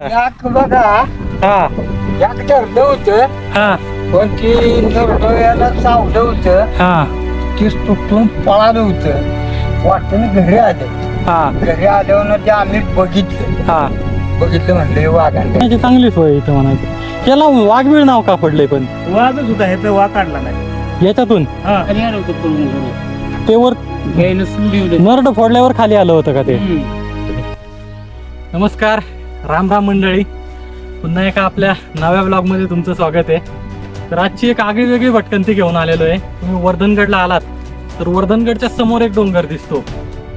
याक बघा हा. याक ठरलं होतं हा. पण ती चावलं होतं हा. ती तुटून पळालं होतं. वाटतं घरी आले. हा. घरी आल्यावर ते आम्ही बघितलं. हा. बघितलं म्हणलं हे वाघाने त्याची चांगली सोय इथं म्हणायचं. त्याला वाघबीळ नाव का पडलंय पण? वादच होता हे वाद काढला नाही. याच्यातून? हा. ते वर नरड फोडल्यावर खाली आलं होतं का ते? नमस्कार. राम राम मंडळी. पुन्हा एका आपल्या नव्या ब्लॉगमध्ये तुमचं स्वागत आहे. तर आजची एक आगळी वेगळी भटकंती घेऊन आलेलो आहे. तुम्ही वर्धनगडला आलात. तर वर्धनगडच्या समोर एक डोंगर दिसतो.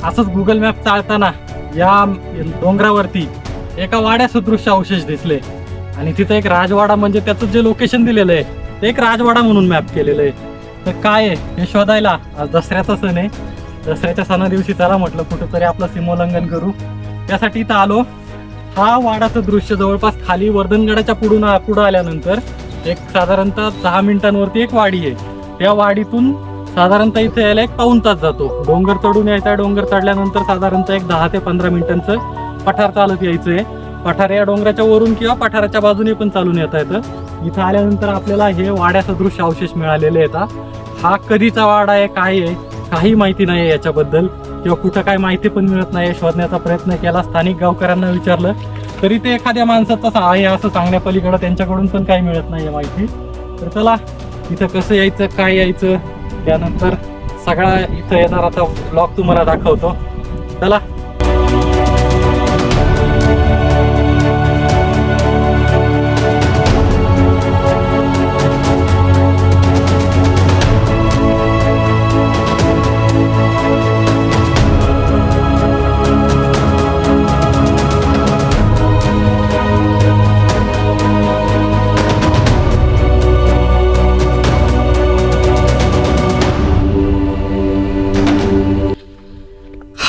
असंच गुगल मॅप चालताना या डोंगरावरती एका वाड्या सदृश्य अवशेष दिसले. आणि तिथं एक राजवाडा म्हणजे त्याचं जे लोकेशन दिलेलं आहे ते एक राजवाडा म्हणून मॅप केलेलं आहे. तर काय आहे हे शोधायला आज दसऱ्याचा सण आहे. दसऱ्याच्या सणादिवशी चला म्हटलं कुठंतरी आपलं सीमोल्लंघन करू. त्यासाठी इथं आलो. हा वाडाचं दृश्य जवळपास खाली वर्धनगडाच्या पुढून पुढं आल्यानंतर एक साधारणतः दहा मिनिटांवरती एक वाडी आहे. त्या वाडीतून साधारणतः इथे यायला एक पाऊन तास जातो. डोंगर चढून यायचा डोंगर चढल्यानंतर साधारणतः एक दहा ते पंधरा मिनिटांचं पठार चालत यायचं आहे. पठार या डोंगराच्या वरून किंवा पठाराच्या बाजूने पण चालून येता येतं. इथं आल्यानंतर आपल्याला हे वाड्याचं दृश्य अवशेष मिळालेले येतात हा कधीचा वाडा आहे काय आहे काही माहिती नाही आहे याच्याबद्दल. किंवा कुठं काय माहिती पण मिळत नाही शोधण्याचा प्रयत्न केला स्थानिक गावकऱ्यांना विचारलं तरी ते एखाद्या माणसाचं आहे असं सांगण्यापलीकडं त्यांच्याकडून पण काही मिळत नाही आहे माहिती. तर चला इथं कसं यायचं काय यायचं त्यानंतर सगळा इथं येणार आता ब्लॉग तुम्हाला दाखवतो. चला.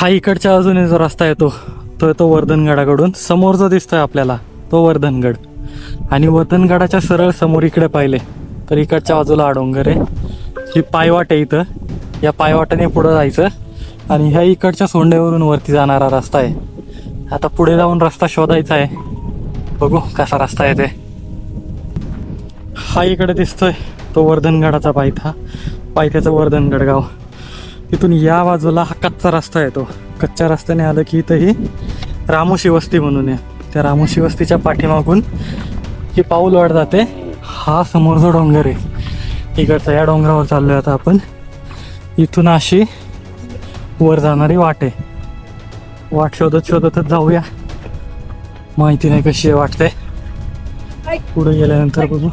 हा इकडच्या अजूनही जो रस्ता येतो तो येतो वर्धनगडाकडून. समोर जो दिसतोय आपल्याला तो वर्धनगड. आणि वर्धनगडाच्या सरळ समोर इकडे पाहिले तर इकडच्या बाजूला डोंगर आहे. ही पायवाट आहे इथं. या पायवाटाने पुढं जायचं. आणि ह्या इकडच्या सोंडेवरून वरती जाणारा रस्ता आहे. आता पुढे जाऊन रस्ता शोधायचा आहे. बघू कसा रस्ता आहे ते हा इकडे दिसतोय तो वर्धनगडाचा पायथा पायथ्याचं वर्धनगड गाव. इथून या बाजूला हा कच्चा रस्ता येतो. कच्च्या रस्त्याने आलं की इथं ही रामोशी वस्ती म्हणून आहे. त्या रामोशी वस्तीच्या पाठीमागून ही पाऊल वाढ जाते. हा समोरचा डोंगर आहे इकडचा या डोंगरावर चाललोय आता आपण. इथून अशी वर जाणारी वाट आहे. वाट शोधत शोधतच जाऊया. माहिती नाही कशी आहे वाटते. पुढे गेल्यानंतर बघू.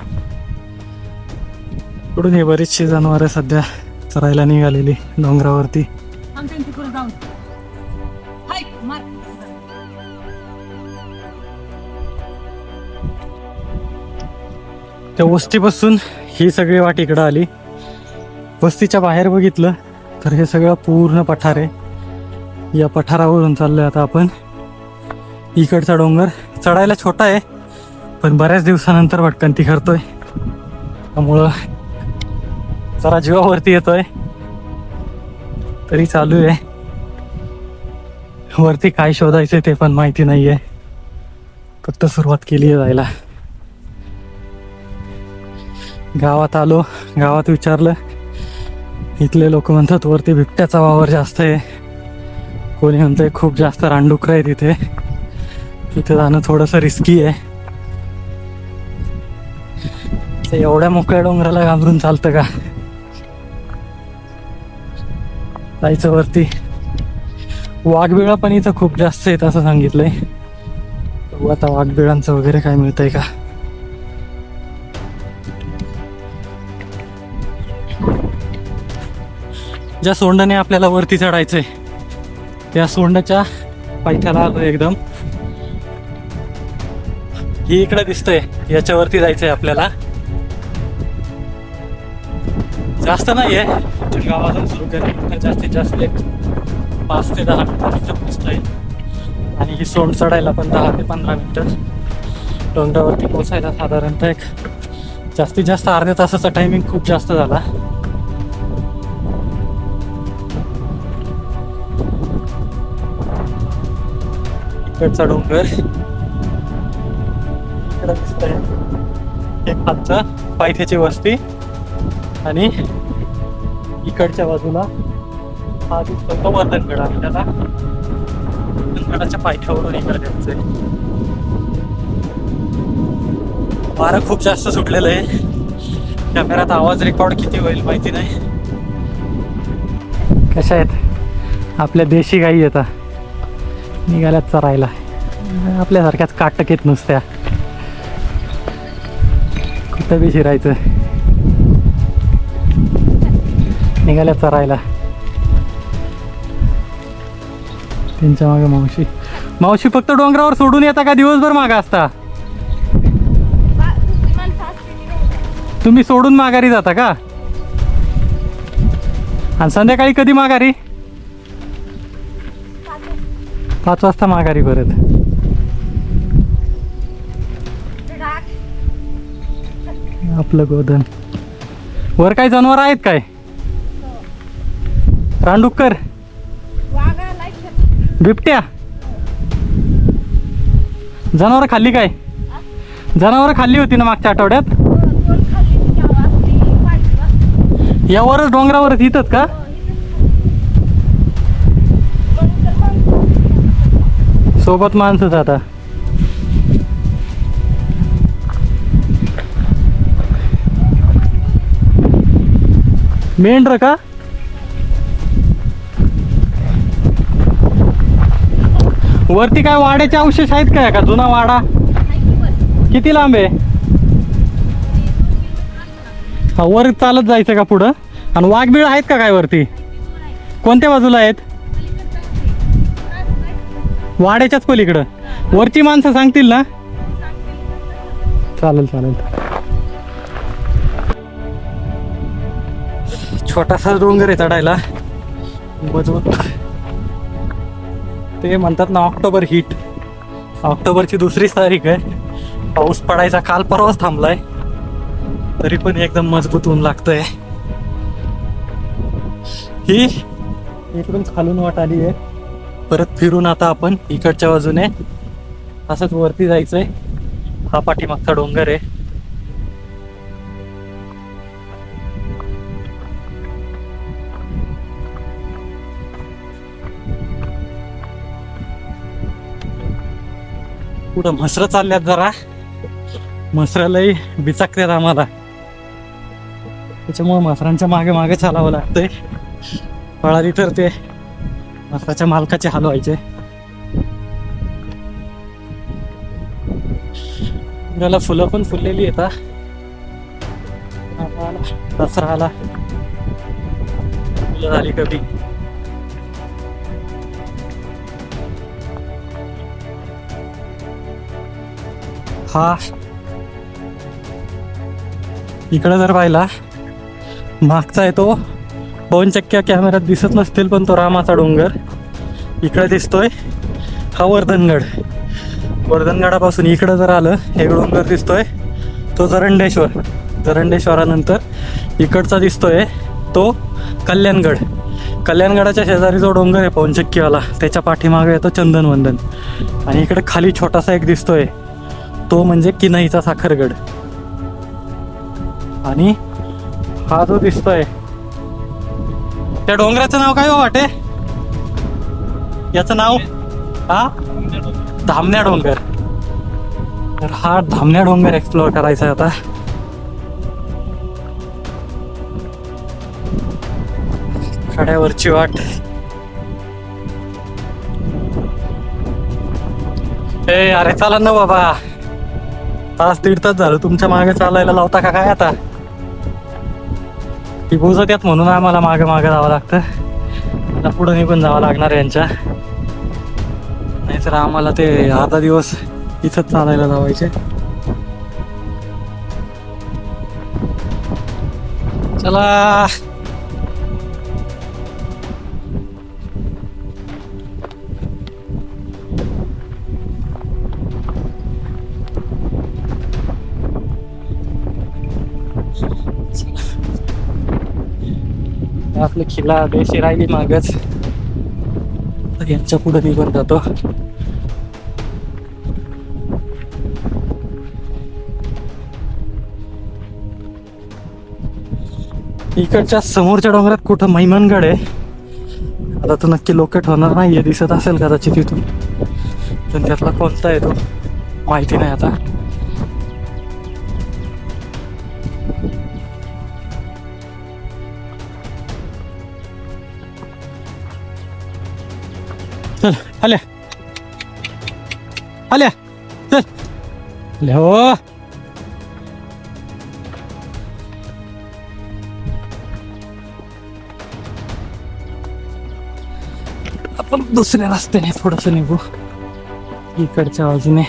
पुढून हे बरीचशी जनावरं सध्या चरायला निघालेली डोंगरावरती. त्या वस्तीपासून ही सगळी वाट इकडं आली. वस्तीच्या बाहेर बघितलं तर हे सगळं पूर्ण पठार. आहे या पठारावरून चाललोय आता आपण. इकडचा डोंगर चढायला छोटा आहे पण बऱ्याच दिवसानंतर भटकंती करतोय. त्यामुळं जरा जीवावरती येतोय. तरी चालू आहे. वरती काय शोधायचं ते पण माहिती नाहीये. फक्त सुरुवात केली आहे जायला. गावात आलो गावात विचारलं. इथले लोक म्हणतात वरती बिबट्याचा वावर जास्त आहे. कोणी म्हणतंय खूप जास्त रानडुकरं आहे तिथे तिथे जाणं थोडंसं रिस्की आहे. ते एवढ्या मोकळ्या डोंगराला घाबरून चालतं का? जायचं वरती. वाघबिळा पण इथं खूप जास्त आहेत असं सांगितलंय. बघू आता वाघबिळांचं वगैरे काय मिळतंय का? ज्या सोंडाने आपल्याला वरती चढायचंय त्या सोंडाच्या पायथ्याला आलो एकदम. ही इकडे दिसतंय याच्यावरती जायचंय आपल्याला. जास्त नाही आमच्या गावातून सुरू केल्यानंतर जास्तीत जास्त एक पाच ते दहा मिनिटांचं पोचता येईल. आणि ही सोंड चढायला पण दहा ते पंधरा मिनटं डोंगरावरती पोचायला साधारणतः एक जास्तीत जास्त अर्ध्या तासाचा टायमिंग खूप जास्त झाला. इकडचा डोंगर. इकडं दिसतंय. एक खालचं पायथ्याची वस्ती. आणि इकडच्या बाजूला. हा दिसतोय तो आपल्याला वर्धनगडाच्या पायथ्यावरून इकडे वारं खूप जास्त सुटलेलं आहे. कॅमेऱ्यात आवाज रेकॉर्ड किती होईल माहिती नाही. कशा आहेत? आपल्या देशी गाई येतात निघाल्यात चरायला. आपल्यासारख्याच काटकेत नुसत्या. कुठं बी शिरायचं. निघाल्या चरायला त्यांच्या मागे मावशी. मावशी फक्त डोंगरावर सोडून येता का? दिवसभर मागा असता. तुम्ही सोडून माघारी जाता का? आणि संध्याकाळी कधी माघारी? पाच वाजता माघारी परत. आपलं गोधन. वर काही जनावर आहेत काय? रांडुक्कर बिबट्या. जनावर खाल्ली काय? जनावर खाल्ली होती ना मागच्या आठवड्यात? यावरच डोंगरावरच इथंच का? सोबत माणसंच आता. मेंढर का? वरती काय वाड्याचे अवशेष आहेत काय? का जुना वाडा? किती लांब आहे? हा वर चालत जायचं का पुढं? आणि वाघबीळ आहेत का काय वरती? कोणत्या बाजूला आहेत? वाड्याच्याच पलीकडं. वरची माणसं सांगतील ना? चालेल चालेल. छोटासा डोंगर आहे चढायला. मजबूत ते म्हणतात ना ऑक्टोबर हीट ऑक्टोबरची दुसरीच तारीख आहे. पाऊस पडायचा काल परवाच थांबलाय. तरी पण एकदम मजबूत ऊन लागतंय. ही इकडून खालून वाट आली आहे. परत फिरून आता आपण इकडच्या बाजूने. असंच वरती जायचंय. हा पाठीमागचा डोंगर आहे. पुढं म्हसरं चालल्यात जरा. म्हसरालाही बिचाकतात आम्हाला. त्याच्यामुळे म्हसरांच्या मागे मागे चालावं लागतंय. पळाली तर ते म्हसराच्या मालकाचे हाल व्हायचे. त्याला फुलं पण फुललेली येतात आता दसरा आला फुलं झाली कधी? हा. इकडे जर पाहिला मागचा आहे तो. दोन चक्क्या कॅमेऱ्यात दिसत नसतील पण तो रामाचा डोंगर. इकडे दिसतोय हा वर्धनगड. वर्धनगडापासून इकडं जर आलं हे डोंगर दिसतोय तो जरंडेश्वर. जरंडेश्वरानंतर इकडचा दिसतोय तो कल्याणगड. कल्याणगडाच्या शेजारी जो डोंगर आहे पवनचक्कीवाला त्याच्या पाठीमागे येतो चंदनवंदन. आणि इकडे खाली छोटासा एक दिसतोय. तो म्हणजे किनईचा साखरगड. आणि हा जो दिसतोय. त्या डोंगराचं नाव काय हो वाटे? याचं नाव? हा? धामण्या डोंगर. तर हा धामण्या डोंगर एक्सप्लोअर करायचा आहे आता. खड्यावरची वाट. ए अरे चला ना बाबा. तास दीड तास झालं तुमच्या मागे चालायला लावता का काय आता? ती बोजत यात म्हणून आम्हाला मागे मागे जावं लागतं. आता पुढं निघून जावं लागणार यांच्या. नाहीतर आम्हाला ते अर्धा दिवस इथंच चालायला लावायचे. चला. आपले खिला बेशी राहिली मागच. यांच्या पुढे निघून जातो. इकडच्या समोरच्या डोंगरात कुठं महिमानगड आहे? आता तो नक्की लोकेट होणार नाहीये दिसत असेल कदाचित तिथून पण त्यातला कोणता आहे तो? माहिती नाही आता. आल्या. आल्या. चल. आल्या हो. आपण दुसऱ्या रस्त्याने थोडस निघू. इकडच्या बाजूने.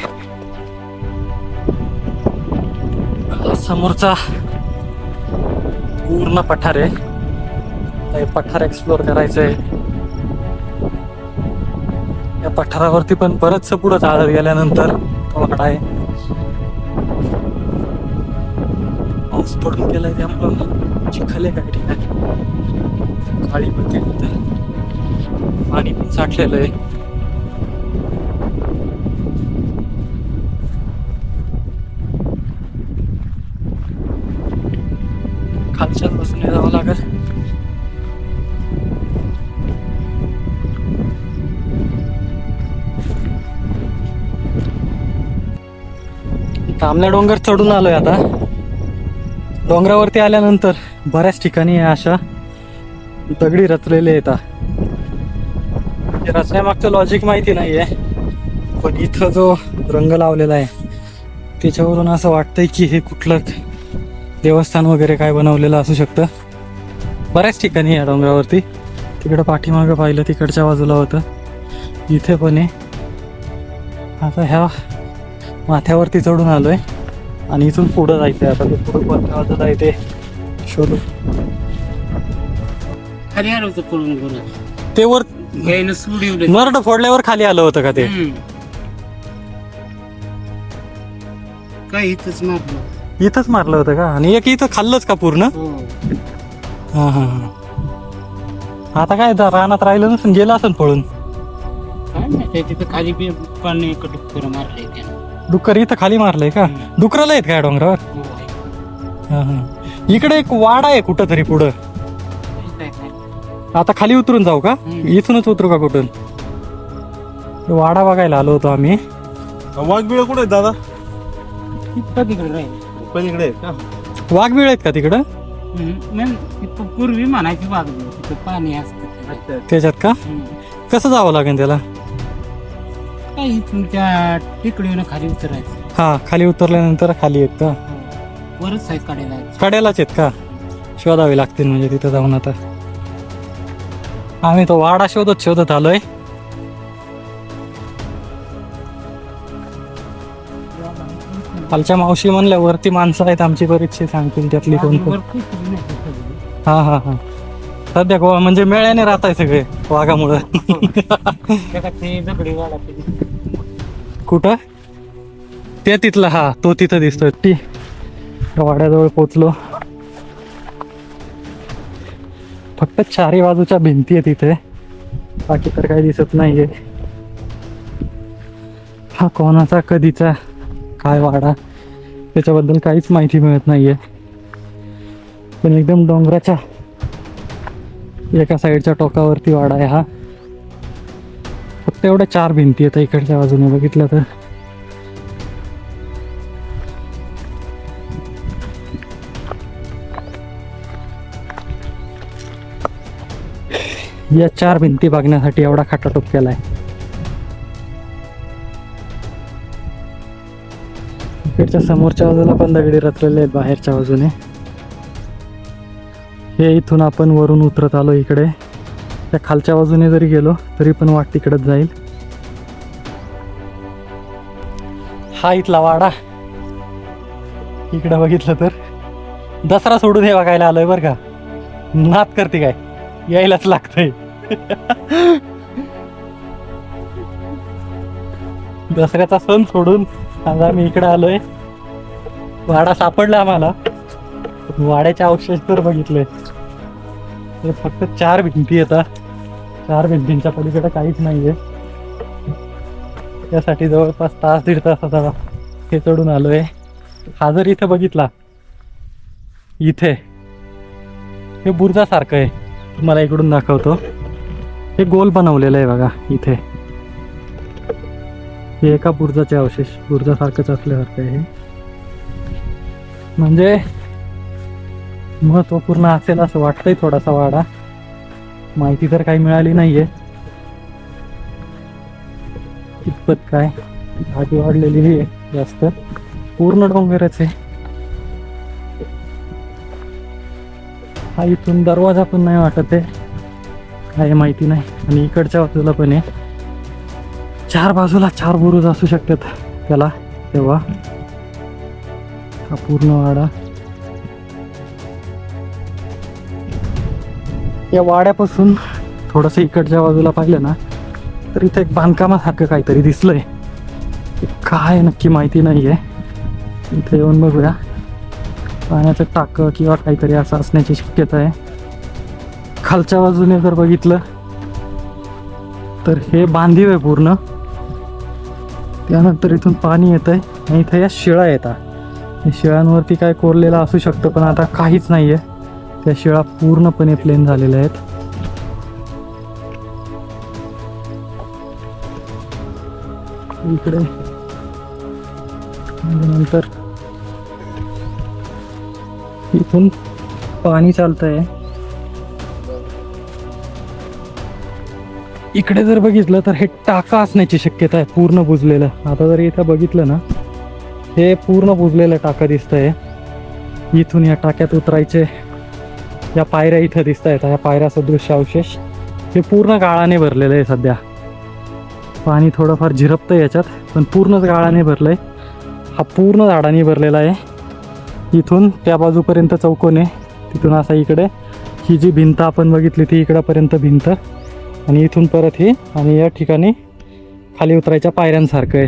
समोरचा पूर्ण पठार आहे. पठार एक्सप्लोर करायचंय. या पठारावरती पण बरंच पुढं चालत गेल्यानंतर वाडा आहे. पाऊस पडून गेलाय त्यामुळं चिखल आहे काही ठिकाणी. काळी पण पाणी पण साठलेलं आहे. खालच्या बसून जावं लागेल. तांबल्या डोंगर चढून आलोय आता. डोंगरावरती आल्यानंतर बऱ्याच ठिकाणी अशा दगडी रचलेले येतात हे रचण्यामागचं लॉजिक माहिती नाही आहे पण इथं जो रंग लावलेला आहे त्याच्यावरून असं वाटतंय की हे कुठलं देवस्थान वगैरे काय बनवलेलं असू शकतं. बऱ्याच ठिकाणी या डोंगरावरती. तिकडं पाठीमागं पाहिलं तिकडच्या बाजूला होतं. इथे पण आहे. आता ह्या माथ्यावरती चढून आलोय. आणि इथून पुढं जायचंय. आता ते पुढं कोणत्या बाजूला आहे ते शोधू. खाली आलं होतं पळून घरात ते वर नरड फोडल्यावर खाली आलं होतं का ते. काय इथंच मारलं? इथंच मारलं होतं का? आणि एक इथं खाल्लंच का पूर्ण? हो. हा हा हा. आता काय दा- रानात राहिलं नसून गेलं असं पळून. काय माहिती तिथं खाली बी पाणी डुक्कर मारलंय त्यानं. डुक्कर इथं खाली मारलंय का. डुकराला आहेत काय डोंगरावर? हो. हा हा. इकडे एक वाडा आहे कुठं तरी पुढं. आता खाली उतरून जाऊ का. इथूनच उतरू का कुठून? वाडा बघायला आलो होतो आम्ही. वाघबिळ कुठे दादा? इतकं तिकडे राहील पलीकडे आहे का? वाघबीळ आहेत का तिकडं? पूर्वी म्हणायची तिथं पाणी असतं. त्याच्यात का? हम्म. कसं जावं लागेल त्याला? काय इथून त्या टिकडीनं खाली उतरायचं. हा खाली उतरल्यानंतर खाली हो. वरच साईड काढायला कड्यालाच आहेत का? शोधावे लागतील म्हणजे तिथं जाऊन आता. आम्ही तो वाडा शोधत शोधत आलोय. कालच्या मावशी म्हणल्या वरती माणसं आहेत आमची बरीचशी सांगतील त्यातली कोण कोण. वरती नाही. हा हा हा. सध्या गोवा म्हणजे मेळ्याने राहत आहे सगळे वाघामुळं. त्याच्यात ते दगडी वाला ते कुठं? ते तिथला हा तो तिथं दिसतोय. ती वाड्याजवळ पोचलो. फक्त चारी बाजूच्या भिंती आहे तिथे बाकी तर काही दिसत नाहीये. हा कोणाचा कधीचा काय वाडा? त्याच्याबद्दल काहीच माहिती मिळत नाहीये. पण एकदम डोंगराच्या एका साईडच्या टोकावरती वाडा आहे हा. फक्त एवढ्या चार भिंती आहेत इकडच्या बाजूने बघितलं तर. या चार भिंती बघण्यासाठी एवढा खटाटोप केलाय इकडच्या समोरच्या बाजूला पण दगडी रचलेले आहेत बाहेरच्या बाजूने. हे इथून आपण वरून उतरत आलो इकडे. त्या खालच्या बाजूने जरी गेलो तरी पण वाट तिकडंच जाईल. हा इथला वाडा. इकडं बघितलं तर. दसरा सोडून हे बघायला आलोय बरं का. नात करते काय. यायलाच लागतंय. दसऱ्याचा सण सोडून आज आम्ही इकडे आलोय. वाडा सापडला आम्हाला. वाड्याचे अवशेष तर बघितले फक्त चार भिंती येतात. चार भिंतींच्या पलीकडे काहीच नाहीये. त्यासाठी जवळपास तास दीड तासाचा हे चढून आलोय. हा जर इथे बघितला इथे हे बुर्जासारखं आहे. तुम्हाला इकडून दाखवतो. हे गोल बनवलेलं आहे बघा इथे. हे एका बुर्जाचे अवशेष बुर्जासारखंच असल्यासारखं आहे. म्हणजे महत्त्वपूर्ण असेल असं वाटतंय थोडासा वाडा. माहिती तर काही मिळाली नाहीये. कितपत काय आधी वाढलेली आहे जास्त. पूर्ण डोंगरच आहे. हा इथून दरवाजा पण नाही वाटत आहे. काय माहिती नाही. आणि इकडच्या बाजूला पण आहे. चार बाजूला चार बुरुज असू शकतात त्याला. तेव्हा. हा पूर्ण वाडा. या वाड्यापासून थोडस इकडच्या बाजूला पाहिलं ना तर इथे एक बांधकामासारखं काहीतरी दिसलंय. ते काय नक्की माहिती नाहीये. इथे येऊन बघूया. पाण्याचं टाकं किंवा काहीतरी असं असण्याची शक्यता आहे. खालच्या बाजूने जर बघितलं तर हे बांधीव आहे पूर्ण. त्यानंतर इथून पाणी येत आहे आणि इथे या शिळा येतात. शिळांवरती काय कोरलेलं असू शकतं पण आता काहीच नाही आहे त्या शिळा पूर्णपणे प्लेन झालेल्या आहेत. इकडे. नंतर इथून पाणी चालतंय. इकडे जर बघितलं तर हे टाका असण्याची शक्यता आहे पूर्ण बुजलेलं. आता जर इथं बघितलं ना हे पूर्ण बुजलेलं टाका दिसतंय. इथून या टाक्यात उतरायचे. या पायऱ्या इथं दिसत आहेत. या पायऱ्या सदृश्य अवशेष हे पूर्ण गाळाने भरलेलं आहे सध्या. पाणी थोडंफार झिरपतं याच्यात पण पूर्णच गाळाने भरलं आहे हा पूर्ण झाडाने भरलेला आहे. इथून त्या बाजूपर्यंत चौकोन आहे. तिथून असा इकडे ही जी भिंत आपण बघितली ती इकडंपर्यंत भिंत. आणि इथून परत ही आणि या ठिकाणी खाली उतरायच्या पायऱ्यांसारखं आहे.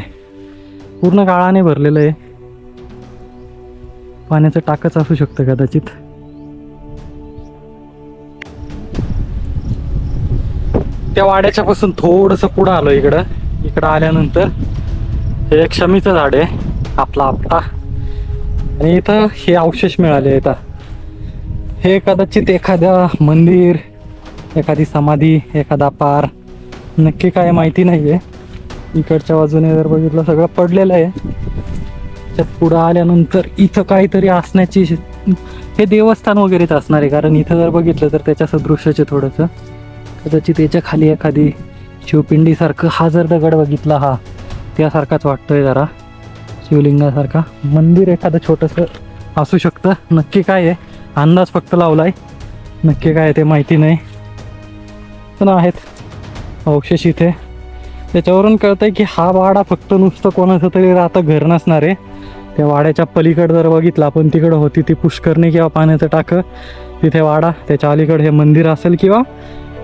पूर्ण गाळाने भरलेलं आहे. पाण्याचं टाकच असू शकतं कदाचित. त्या वाड्याच्या पासून थोडंसं पुढं आलो इकडं. इकडं आल्यानंतर हे एक शमीचं झाड आहे आपला आपटा आणि इथं हे अवशेष मिळाले इथं हे कदाचित एखाद्या मंदिर एखादी समाधी एखादा पार नक्की काय माहिती नाही आहे इकडच्या बाजूने जर बघितलं सगळं पडलेलं आहे. त्याच्यात पुढं आल्यानंतर इथं काहीतरी असण्याची हे देवस्थान वगैरेच असणार आहे. कारण इथं जर बघितलं तर त्याच्या सदृश्याचे थोडंसं. कदाचित याच्या खाली एखादी शिवपिंडीसारखं हा जर दगड बघितला हा. त्यासारखाच वाटतोय जरा. शिवलिंगासारखा. मंदिर एखादं छोटंसं असू शकतं. नक्की काय आहे? अंदाज फक्त लावलाय. नक्की काय आहे ते माहिती नाही. पण आहेत. अवशेष इथे. त्याच्यावरून कळतंय की हा वाडा फक्त नुसतं कोणाचं तरी राहतं घर नसणार. आहे त्या वाड्याच्या पलीकडे जर बघितलं आपण तिकडं होती ती पुष्करणी किंवा पाण्याचं टाकं. तिथे वाडा त्याच्या अलीकडे हे मंदिर असेल किंवा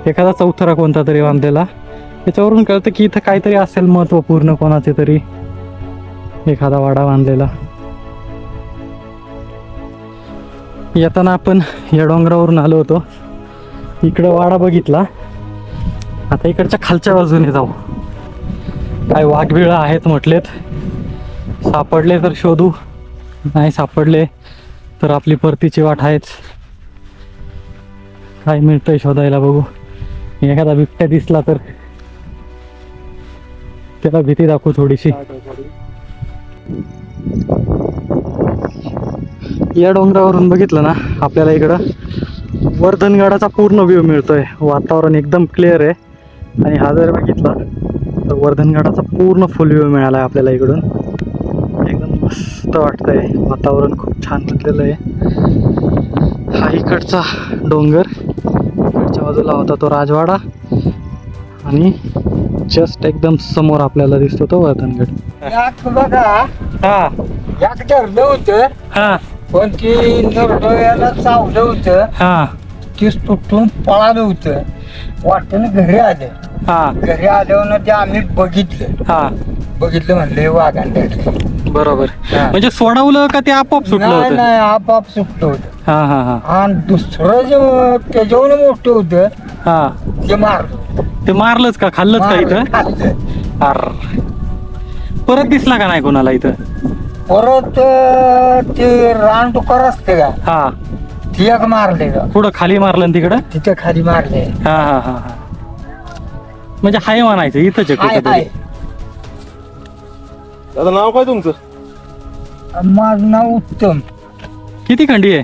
एखादा चौथरा कोणता तरी बांधलेला. त्याच्यावरून कळतं की इथं काहीतरी असेल महत्त्वपूर्ण कोणाचे तरी एखादा वाडा बांधलेला. येताना आपण या डोंगरावरून आलो होतो. इकडं वाडा बघितला. आता इकडच्या खालच्या बाजूने जाऊ. काय वाघबिळं आहेत म्हटलेत. सापडले तर शोधू. नाही सापडले तर आपली परतीची वाट आहेच. काय मिळतंय शोधायला बघू. एखादा बिबट्या दिसला तर त्याला भीती दाखवू थोडीशी. या डोंगरावरून बघितलं ना आपल्याला इकडं वर्धनगडाचा पूर्ण व्ह्यू मिळतोय. वातावरण एकदम क्लिअर आहे. आणि हा जर बघितला तर वर्धनगडाचा पूर्ण फुल व्ह्यू मिळाला आहे आपल्याला इकडून. एकदम मस्त वाटतंय. वातावरण खूप छान म्हटलेलं आहे. हा इकडचा डोंगर. बाजूला होता तो राजवाडा. आणि जस्ट एकदम समोर आपल्याला दिसतो तो वर्धनगड बघा हा. यात धरलं होतं हा. पण ती नरडोळ्याला चावलं होतं. हा. तीच तुटून पळालं होतं. वाटेनं घरी आलं. हा. घरी आल्यावर ते आम्ही बघितलं. हा. बघितलं म्हणले वाघान धरलं बरोबर. म्हणजे सोडवलं का ते आपोआप सुटलं नाही होतं? नाही आपाप सुटलं होतं. हा हा हा. आणि दुसरं जे त्याच्यावर मोठं होतं हा. ते मारलं. ते मारलंच का? खाल्लंच का इथं? मारलं, खाल्लं. अर. परत दिसला का नाही कोणाला इथं? परत अं, ते रानडुकर असते का? हा. ती एक मारले पुढं खाली मारलं ना तिकडं? तिथे खाली मारले. हा हा हा हा. म्हणजे हाय म्हणायचं इथंच आहे हाय कुठं हाय. तरी. दादा नाव काय तुमचं? माझं नाव उत्तम. किती खंडी आहे?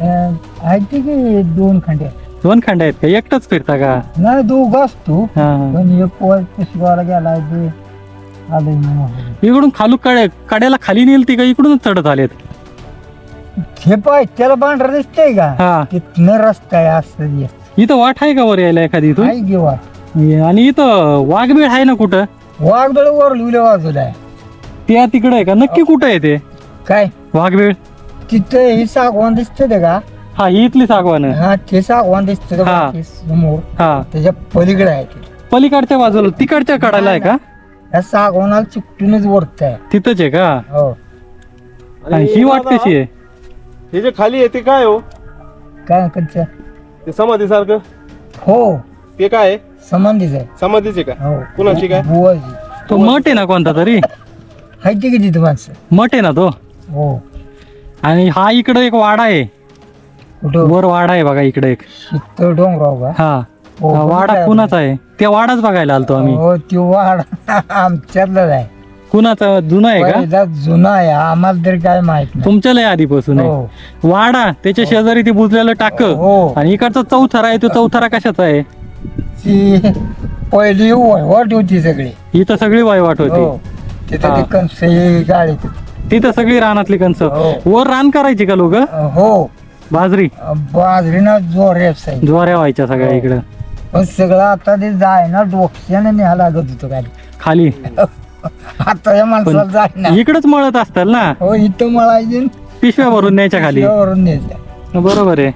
अं, आहे ते की दोन खंडे दोन खंड आहेत का? एकटाच फिरता का? नाही दोघ असतो. हा हा. पण एक वर गेला ते आले इकडून खालू कडे कड्याला खाली नेल ती का? इकडूनच चढत आलेत. हे पाय त्याला पांढरा दिसतंय का? हा. तिथनं रस्ता आहे असं ये. इथं वाट आहे का वर यायला एखादी इथून? आहे घेवा आणि इथं वाघबीळ आहे ना कुठं? वाघदळ वर लिहिलं बाजूला आहे. त्या तिकडे आहे का? नक्की कुठं आहे ते? काय? वाघबीळ तिथं ही सागवान दिसते ते का? हा ही इथली सागवान हा ते सागवान दिसते ते हा. बाकी समोर. हा. त्याच्या पलीकडे आहे ते. पलीकडच्या बाजूला तिकडच्या कडाला आहे का? या सागवानाला चिकटूनच वरत आहे तिथंच आहे का? हो. आणि ही वाट कशी आहे? हे जे खाली आहे ते काय हो? काय कच्च्या ते समाधी सारखं हो. ते काय आहे? संबंधीच आहे. समाधीचे का? हो. कुणाची काय? बुवाची तो मठ आहे ना कोणता तरी? आहे ते किती तिथं माणसं. मठ आहे ना तो? हो. आणि हा इकडे एक वाडा आहे. कुठं? वर वाडा आहे बघा इकडे एक. डोंगराव का? हा. हो, हा वाडा कुणाचा आहे? त्या वाडाच बघायला आलतो आम्ही. हो तो वाड आमच्यातलाच आहे. कुणाचा? जुना आहे का? पहिला जुना आहे. आम्हाला तरी काय माहीत नाही. तुमच्या लय आधीपासून आहे. हो. वाडा त्याच्या शेजारी ते बुजलेलं टाक. हो. आणि इकडचा चौथरा आहे तो चौथरा कशाचा आहे? ती पहिली वळवट होती सगळी. इथं सगळी वायवाट हो. होती तिथं हा. ते कंस गाडी तिथं सगळी रानातली कणस. हो. वर रान करायची का लोक? हो. बाजरी? बाजरीनं जोर आहे ज्वाऱ्या व्हायच्या सगळ्या हो. इकडं. पण सगळं आता ते जाय ना डोक्याने न्यायला लागत होतं गाडी खाली? आता या माणसाला जाय ना इकडंच मळत असतात ना? हो इथं मळायची पिशव्या भरून न्यायच्या खाली? वरून न्यायचं बरोबर आहे.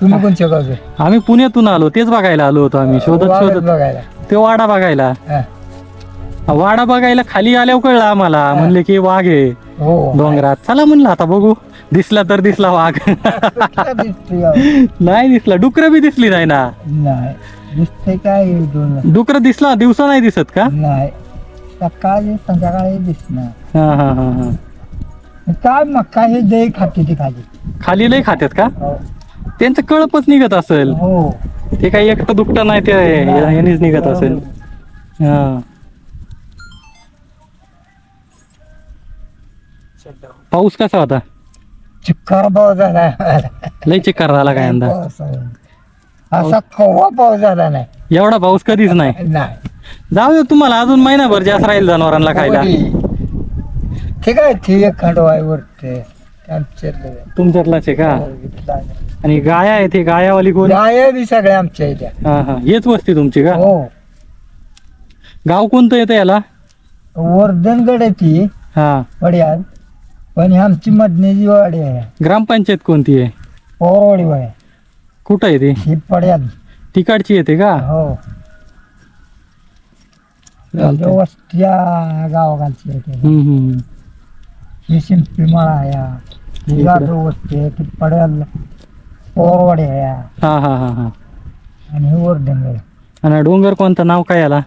तुम्ही कोणच्या गावचे? आम्ही पुण्यातून आलो तेच बघायला आलो होतो आम्ही. शोधत वावरात शोधत. बघायला. ते वाडा बघायला. हा. वाडा बघायला खाली आल्यावर कळलं आम्हाला. म्हणले की वाघ आहे. हो. डोंगरात. चला म्हणलं आता बघू. दिसला तर दिसला वाघ? नाही दिसला. डुकर बी दिसली नाही ना. नाही. काय डुकर दिसला. दिवसा नाही दिसत का? नाही. सकाळी संध्याकाळी दिसणार. हा हा हा हा. काय मग काय हे दही खाते ते खाली खाली लय खात्यात का? हो. त्यांचं कळपच निघत असेल. हो. ते काही एकटं दुखतं नाही ते. यांनीच निघत असेल. हा. पाऊस कसा होता? चिक्कार पाऊस झाला. लय चिक्कार झाला काय यंदा पाऊस आहे. असा कव्वा पाऊस झाला नाही. एवढा पाऊस कधीच नाही. नाही. जाऊ दे तुम्हाला अजून महिनाभर जास्त राहील जनावरांना खायला. ठीक आहे ती एक खंडवाय वरते तुमच्यातलाच आहे का. आणि गाया आहे ते गायावाली कोण? गाय बी सगळ्या आमच्या इथल्या हा हा. हेच वस्ती तुमची का? हो. गाव कोणतं येतं याला? वर्धनगड आहे ती. हा. वड्यात पण ही आमची मधण्याची वाडी आहे. ग्रामपंचायत कोणती आहे? पौरवाडी वाडी कुठं आहे ती? ही पड्यात तिकडची येते का? हो. चालतंय. वस्त्या गावागालची आहे ती. हम्म, हम्म. ही शिंपी मळा आहे ही इकडं. जाधव वस्ती आहे. ती पड्याल पौरवाडी आहे हा हा हा हा. आणि हे आणि डोंगर कोणतं? नाव काय याला?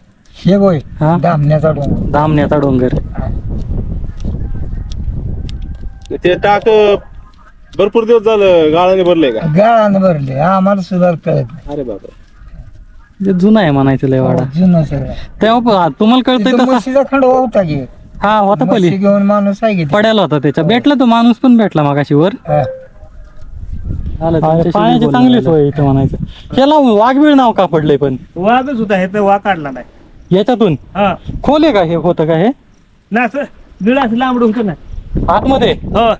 हे गोय हा? धामण्याचा डोंगर. दामण्याचा डोंगर. ते टाक भरपूर दिवस झालं गाळाने भरलंय का? गाळानं भरले. आम्हाला सुद्धा कळत नाही. अरे बाबा ते जुना आहे म्हणायचं लय वाडा. हो, जुनं सगळं. तेव्हा प- तुम्हाला कळतंय तिथं तसा? म्हशीचा खंडवा होता की? हा होता म्हशी पली घेऊन माणूस आहे की. पड्याला होता त्याच्या. भेटला तो माणूस पण भेटला मागाशी वर. हा. पाण्याची चांगली सोय इथं म्हणायचं. त्याला वाघबीळ नाव का पडलंय पण? वाघच होता हे तर वाघ काढला नाही. याच्यातून? हा. खोल आहे का हे? होतं का हे? ना असं बिळ असं लांबड होतं ना आतमध्ये? हो.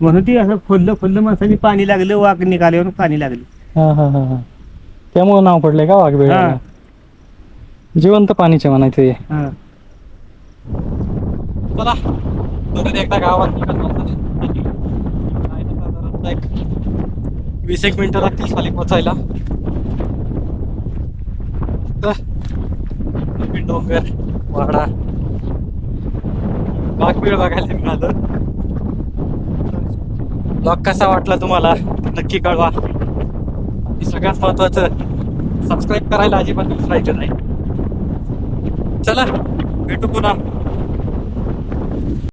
म्हणून ती असं फुललं फुललं माणसाने पाणी लागलं वाघ निघाल्यावर पाणी लागलं. हा हा हा हा. त्यामुळे नाव पडलंय का वाघबीळ हा. जिवंत पाणीचे म्हणायचं हे. हा. चला. परत एकदा गावात निघत वीस एक मिनिटं लागतील खाली पोचायला. मस्त. डोंगर वाडा बागबीळ बघायला मिळालं ब्लॉग कसा वाटला तुम्हाला? नक्की कळवा. हे सगळ्यात महत्वाचं सबस्क्राईब करायला अजिबात विसरायचं नाही. चला भेटू पुन्हा.